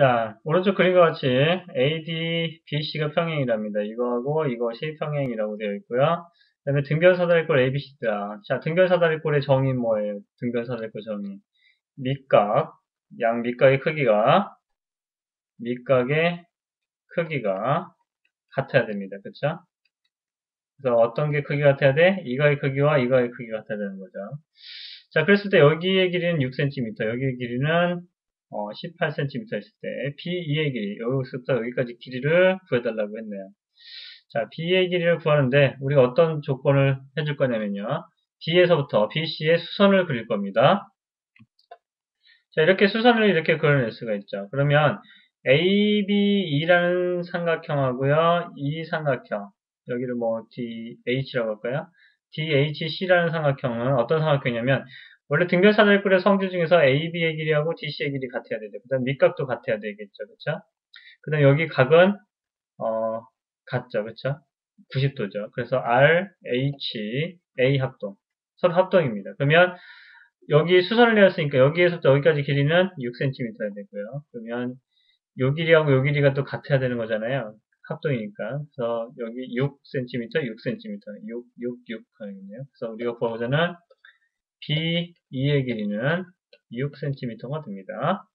자, 오른쪽 그림과 같이 AD, BC가 평행이랍니다. 이거하고 이것이 평행이라고 되어 있고요. 그 다음에 등변사다리꼴 ABC다. 자, 등변사다리꼴의 정의 뭐예요? 등변사다리꼴 정의. 밑각, 양 밑각의 크기가, 밑각의 크기가 같아야 됩니다. 그쵸? 그래서 어떤 게 크기가 같아야 돼? 이가의 크기와 이가의 크기가 같아야 되는 거죠. 자, 그랬을 때 여기의 길이는 6cm, 여기의 길이는 어, 18cm 했을 때 B2의 길이, 여기서부터 여기까지 길이를 구해달라고 했네요. 자, B의 길이를 구하는데 우리가 어떤 조건을 해줄 거냐면요. D에서부터 BC의 수선을 그릴 겁니다. 자, 이렇게 수선을 이렇게 그려낼 수가 있죠. 그러면 ABE라는 삼각형하고요. 이 삼각형, 여기를 뭐 DH라고 할까요? DHC라는 삼각형은 어떤 삼각형이냐면 원래 등변사다리꼴의 성질 중에서 AB의 길이하고 DC의 길이 같아야 되죠. 그 다음 밑각도 같아야 되겠죠. 그쵸? 그 다음 여기 각은 어, 같죠. 그쵸? 90도죠. 그래서 R, H, A 합동. 서로 합동입니다. 그러면 여기 수선을 내었으니까 여기에서부터 여기까지 길이는 6cm야 되고요. 그러면 요 길이하고 요 길이가 또 같아야 되는 거잖아요. 합동이니까. 그래서 여기 6cm, 6cm, 6, 6, 6 하겠네요. 그래서 우리가 구하고자 하는 B2의 길이는 6cm가 됩니다.